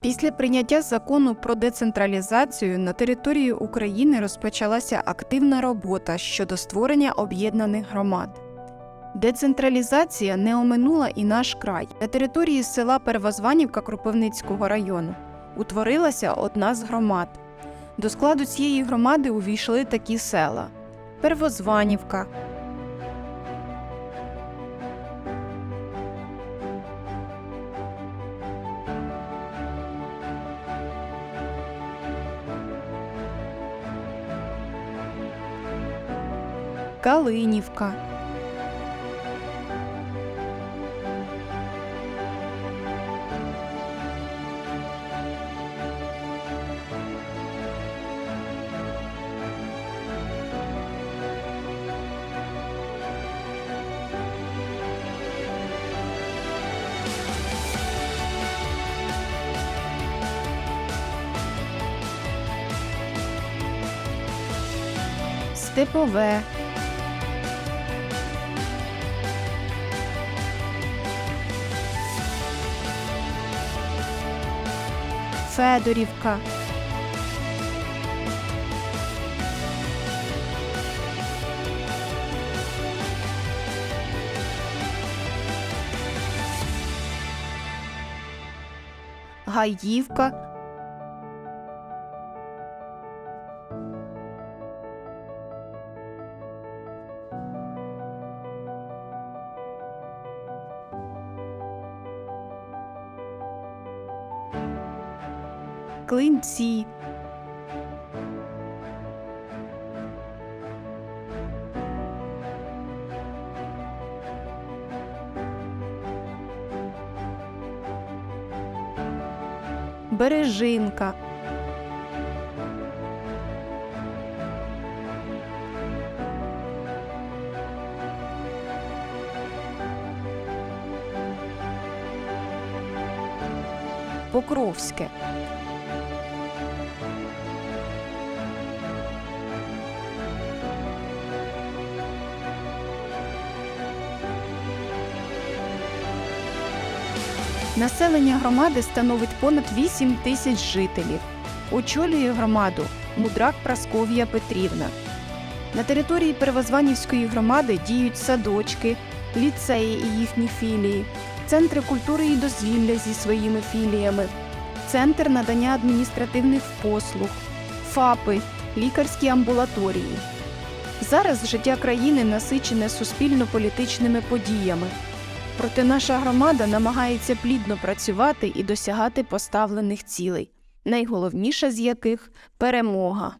Після прийняття закону про децентралізацію на території України розпочалася активна робота щодо створення об'єднаних громад. Децентралізація не оминула і наш край. На території села Первозванівка Кропивницького району утворилася одна з громад. До складу цієї громади увійшли такі села: Первозванівка, Калинівка, Степове, Федорівка, Гаївка, Клинці, Бережинка, Покровське. Населення громади становить понад 8 тисяч жителів. Очолює громаду мудрак Прасков'я Петрівна. На території Первозванівської громади діють садочки, ліцеї і їхні філії, центри культури і дозвілля зі своїми філіями, центр надання адміністративних послуг, ФАПи, лікарські амбулаторії. Зараз життя країни насичене суспільно-політичними подіями. Проте наша громада намагається плідно працювати і досягати поставлених цілей, найголовніша з яких перемога.